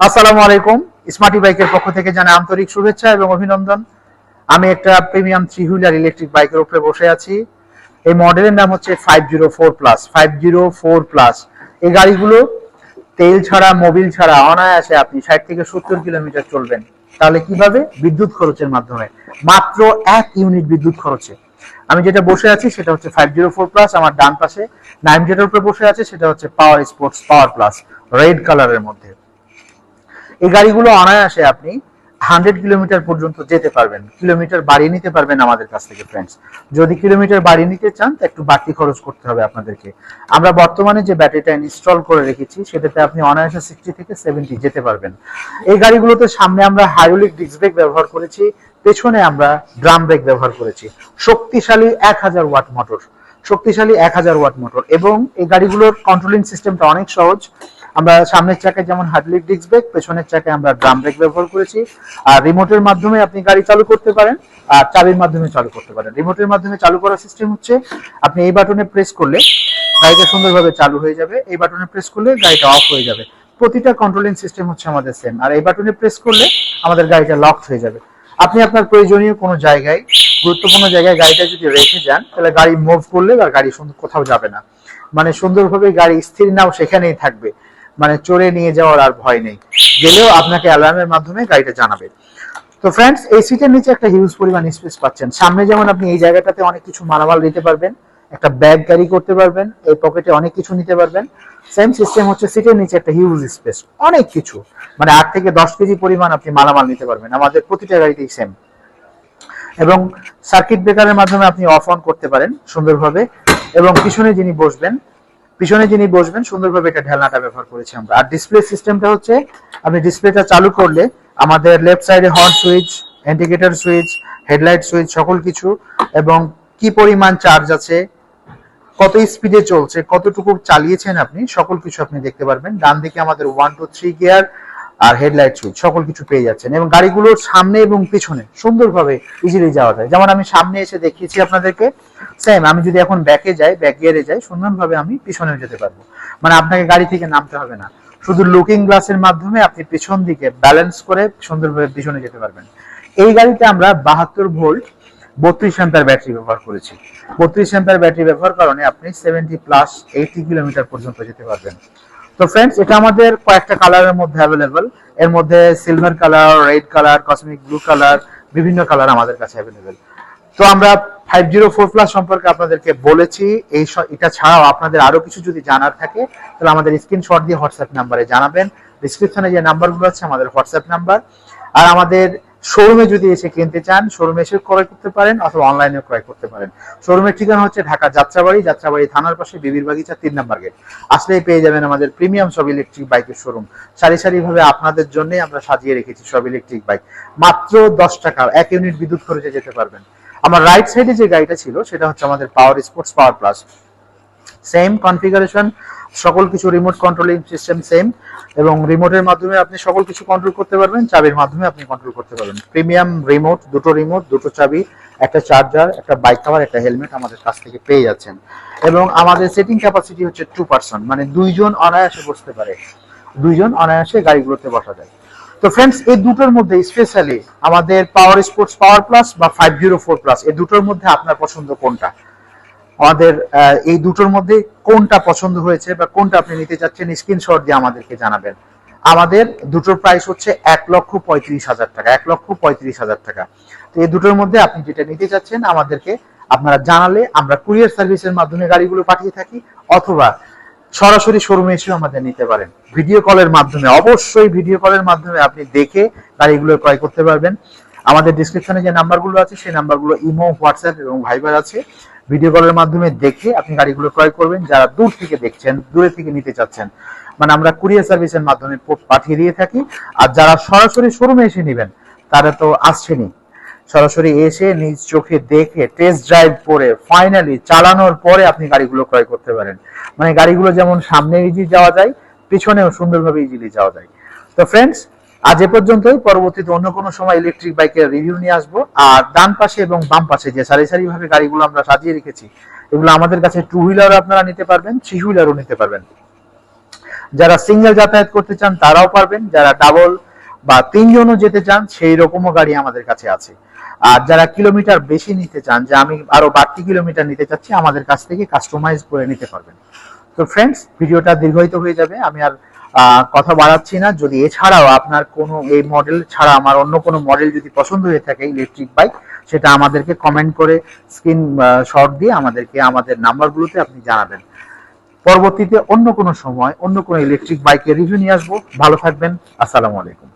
আসসালামু আলাইকুম। স্মার্টি বাইকের পক্ষ থেকে জানাই আন্তরিক শুভেচ্ছা এবং অভিনন্দন। আমি একটা প্রিমিয়াম থ্রি হুইলার ইলেকট্রিক বাইকের উপরে বসে আছি। এই মডেলের নাম হচ্ছে five zero four plus five zero four plus এই গাড়িগুলো তেল ছাড়া মোবিল ছাড়া অনায়াসে আপনি ষাট থেকে সত্তর কিলোমিটার চলবেন। তাহলে কীভাবে? বিদ্যুৎ খরচের মাধ্যমে। মাত্র এক ইউনিট বিদ্যুৎ খরচে। আমি যেটা বসে আছি সেটা হচ্ছে ফাইভ জিরো ফোর প্লাস আমার ডান পাশে নাইন যেটার উপরে বসে আছে সেটা হচ্ছে power sports power plus red কালারের মধ্যে। এই গাড়িগুলো অনায়াসে আপনি হান্ড্রেড কিলোমিটার পর্যন্ত যেতে পারবেন। কিলোমিটার বাড়িয়ে নিতে পারবেন আমাদের কাছ থেকে ফ্রেন্ডস যদি কিলোমিটার বাড়িয়ে নিতে চান, তো একটু বাড়তি খরচ করতে হবে আপনাদেরকে। আমরা বর্তমানে যে ব্যাটারিটা ইনস্টল করে রেখেছি, সেটাতে আপনি অনায়াসে সিক্সটি থেকে সেভেন্টি যেতে পারবেন। এই গাড়িগুলোতে সামনে আমরা হাইড্রোলিক ডিস্ক ব্রেক ব্যবহার করেছি, পেছনে আমরা ড্রাম ব্রেক ব্যবহার করেছি। শক্তিশালী এক হাজার ওয়াট মোটর শক্তিশালী এক হাজার ওয়াট মোটর এবং এই গাড়িগুলোর কন্ট্রোলিং সিস্টেমটা অনেক সহজ। আমরা সামনের চাকায় যেমন হাইড্রোলিক ডিস্ক ব্রেক পেছনের চাকায় আমরা ড্রাম ব্রেক ব্যবহার করেছি। আর রিমোটের মাধ্যমে আপনি গাড়ি চালু করতে পারেন, আর চাবির মাধ্যমে চালু করতে পারেন। রিমোটের মাধ্যমে চালু করার সিস্টেম হচ্ছে, আপনি এই বাটনে প্রেস করলে গাড়িটা সুন্দরভাবে চালু হয়ে যাবে। এই বাটনে প্রেস করলে গাড়িটা অফ হয়ে যাবে। প্রতিটা কন্ট্রোলিং সিস্টেম হচ্ছে আমাদের সেম আর এই বাটনে প্রেস করলে আমাদের গাড়িটা লক হয়ে যাবে। আপনি আপনার প্রয়োজনীয় কোনো জায়গায়, গুরুত্বপূর্ণ জায়গায় গাড়িটা যদি রেখে যান, তাহলে গাড়ি মুভ করলে আর গাড়ি কোথাও যাবে না। মানে সুন্দরভাবে গাড়ি স্থির নাও, সেখানেই থাকবে। মানে চড়ে নিয়ে যাওয়ার আর ভয় নেই। গেলেও আপনাকে অ্যালার্মের মাধ্যমে গাড়িটা জানাবে। তো ফ্রেন্ডস এই সিটের নিচে একটা হিউজ পরিমাণ স্পেস পাচ্ছেন। সামনে যেমন আপনি এই জায়গাটাতে অনেক কিছু মালামাল নিতে পারবেন, একটা ব্যাগ ক্যারি করতে পারবেন, এই পকেটে অনেক কিছু নিতে পারবেন। সেম সিস্টেম হচ্ছে সিটের নিচে একটা হিউজ স্পেস অনেক কিছু। মানে আট থেকে দশ কেজি পরিমাণ আপনি মালামাল নিতে পারবেন। আমাদের প্রতিটা গাড়িতেই সেম এবং সার্কিট ব্রেকারের মাধ্যমে আপনি অফ অন করতে পারেন সুন্দরভাবে। এবং পিছনে যিনি বসবেন পিছনে যিনি বসবেন, সুন্দরভাবে এটা ঢেলনাটা ব্যবহার করেছি আমরা। আর ডিসপ্লে সিস্টেমটা হচ্ছে, আপনি ডিসপ্লেটা চালু করলে আমাদের লেফট সাইডে horn switch indicator switch headlight switch সকল কিছু, এবং কি পরিমাণ চার্জ আছে, কত স্পিডে চলছে, কতটুকু চালিয়েছেন আপনি, সকল কিছু আপনি দেখতে পারবেন। ডান দিকে আমাদের ওয়ান টু থ্রি গিয়ার আর হেডলাইট সুইচ সকল কিছু পেয়ে যাচ্ছেন। এবং গাড়িগুলোর সামনে এবং পিছনে সুন্দরভাবে ইজিলি যাওয়া যায়। যেমন আমি সামনে এসে দেখিয়েছি আপনাদেরকে সেম আমি যদি এখন ব্যাকে যাই ব্যাক গিয়ারে যাই, সুন্দরভাবে আমি পিছনে যেতে পারব। মানে আপনাকে গাড়ি থেকে নামতে হবে না। শুধু লুকিং গ্লাসের মাধ্যমে আপনি পিছন দিকে ব্যালেন্স করে সুন্দরভাবে পিছনে যেতে পারবেন। এই গাড়িতে আমরা বাহাত্তর ভোল্ট বত্রিশ অ্যাম্পিয়ার ব্যাটারি ব্যবহার করেছি। বত্রিশ অ্যাম্পিয়ার ব্যাটারি ব্যবহার কারণে আপনি সেভেন্টি প্লাস এইটি কিলোমিটার পর্যন্ত যেতে পারবেন। তো ফ্রেন্ডস এটা আমাদের কয়েকটা কালারের মধ্যে অ্যাভেলেবল এর মধ্যে silver colour red colour cosmic blue colour বিভিন্ন কালার আমাদের কাছে অ্যাভেলেবেল তো আমরা ফাইভ জিরো ফোর প্লাস সম্পর্কে আপনাদেরকে বলেছি, এই এটা ছাড়াও আপনাদের আরও কিছু যদি জানার থাকে, তাহলে আমাদের স্ক্রিনশট দিয়ে হোয়াটসঅ্যাপ নাম্বারে জানাবেন। ডিসক্রিপশনে যে নাম্বারগুলো আছে, আমাদের হোয়াটসঅ্যাপ নাম্বার আর আমাদের শোরুমে যদি এসে কিনতে চান, শোরুমে এসে ক্রয় করতে পারেন অথবা অনলাইনে ক্রয় করতে পারেন। শোরুমের ঠিকানা হচ্ছে ঢাকা যাত্রাবাড়ি যাত্রাবাড়ি থানার পাশে বিবির বাগিচা তিন নাম্বার গেট। আসলেই পেয়ে যাবেন আমাদের প্রিমিয়াম সব ইলেকট্রিক বাইকের শোরুম সারি সারি ভাবে আপনাদের জন্য আমরা সাজিয়ে রেখেছি সব ইলেকট্রিক বাইক মাত্র দশ টাকা, এক ইউনিট বিদ্যুৎ খরচে যেতে পারবেন। আমার রাইট সাইডে যে গাড়িটা ছিল, সেটা হচ্ছে আমাদের power sports power plus same configuration সকল কিছু রিমোট কন্ট্রোলিং সিস্টেম সেম এবং রিমোটের মাধ্যমে আপনি সকল কিছু কন্ট্রোল করতে পারবেন, চাবির মাধ্যমে আপনি কন্ট্রোল করতে পারবেন। প্রিমিয়াম রিমোট দুটো রিমোট দুটো চাবি, একটা চার্জার একটা বাইক কাভার একটা হেলমেট আমাদের কাছ থেকে পেয়ে যাচ্ছেন। এবং আমাদের সেটিং ক্যাপাসিটি হচ্ছে টু পার্সন মানে দুইজন অনায়াসে বসতে পারে। দুইজন অনায়াসে গাড়িগুলোতে বসা যায়। তো ফ্রেন্ডস এই দুটোর মধ্যে স্পেশালি আমাদের পাওয়ার স্পোর্টস পাওয়ার প্লাস বা ফাইভ জিরো ফোর প্লাস এই দুটোর মধ্যে আপনার পছন্দ কোনটা? আমাদের এই দুটোর মধ্যে কোনটা পছন্দ হয়েছে বা কোনটা আপনি নিতে চাচ্ছেন স্ক্রিনশট দিয়ে আমাদেরকে জানাবেন। আমাদের দুটোর প্রাইস হচ্ছে এক লক্ষ পঁয়ত্রিশ হাজার টাকা, এক লক্ষ পঁয়ত্রিশ হাজার টাকা। তো এই দুটোর মধ্যে আপনি যেটা নিতে চাচ্ছেন, আমাদেরকে আপনারা জানালে আমরা কুরিয়ার সার্ভিসের মাধ্যমে গাড়িগুলো পাঠিয়ে থাকি, অথবা সরাসরি শোরুমে এসেও আমাদের নিতে পারেন। ভিডিও কলের মাধ্যমে, অবশ্যই ভিডিও কলের মাধ্যমে আপনি দেখে গাড়িগুলো ক্রয় করতে পারবেন। আমাদের ডিসক্রিপশনে যে নাম্বারগুলো আছে, সেই নাম্বারগুলো ইমো হোয়াটসঅ্যাপ এবং ভাইবার আছে। ভিডিও কলের মাধ্যমে দেখে আপনি গাড়িগুলো ক্রয় করবেন, যারা দূর থেকে দেখছেন, দূরে থেকে নিতে চাচ্ছেন। মানে আমরা কুরিয়ার সার্ভিসের মাধ্যমে পাঠিয়ে দিয়ে থাকি। আর যারা সরাসরি শোরুমে এসে নেবেন, তারা তো আসছেনি সরাসরি এসে নিজ চোখে দেখে টেস্ট ড্রাইভ করে ফাইনালি চালানোর পরে আপনি গাড়িগুলো ক্রয় করতে পারেন। মানে গাড়িগুলো যেমন সামনে ইজি যাওয়া যায়, পিছনেও সুন্দরভাবে ইজিলি যাওয়া যায়। তো ফ্রেন্ডস আজ এ পর্যন্তই। পরবর্তীতে অন্য কোনো সময় ইলেকট্রিক বাইকের রিভিউ নিয়ে আসব। আর ডান পাশে এবং বাম পাশে যে সারি সারি ভাবে গাড়িগুলো আমরা সাজিয়ে রেখেছি, এগুলো আমাদের কাছে টু হুইলারও আপনারা নিতে পারবেন থ্রি হুইলারও নিতে পারবেন। যারা সিঙ্গেল যাতায়াত করতে চান, তারাও পারবেন। যারা ডাবল বা তিনজনও যেতে চান, সেই রকমও গাড়ি আমাদের কাছে আছে। আর যারা কিলোমিটার বেশি নিতে চান, যে আমি আরও বাড়তি কিলোমিটার নিতে চাচ্ছি, আমাদের কাছ থেকে কাস্টমাইজ করে নিতে পারবেন। তো ফ্রেন্ডস ভিডিওটা দীর্ঘায়িত হয়ে যাবে। আমি আর কথা বাড়াচ্ছি না। যদি এছাড়াও আপনার কোনো এই মডেল ছাড়া আমার অন্য কোনো মডেল যদি পছন্দ হয়ে থাকে ইলেকট্রিক বাইক সেটা আমাদেরকে কমেন্ট করে স্ক্রিন শর্ট দিয়ে আমাদেরকে আমাদের নাম্বারগুলোতে আপনি জানাবেন। পরবর্তীতে অন্য কোনো সময় অন্য কোনো ইলেকট্রিক বাইকের রিভিউ নিয়ে আসব। ভালো থাকবেন। আসসালামু আলাইকুম।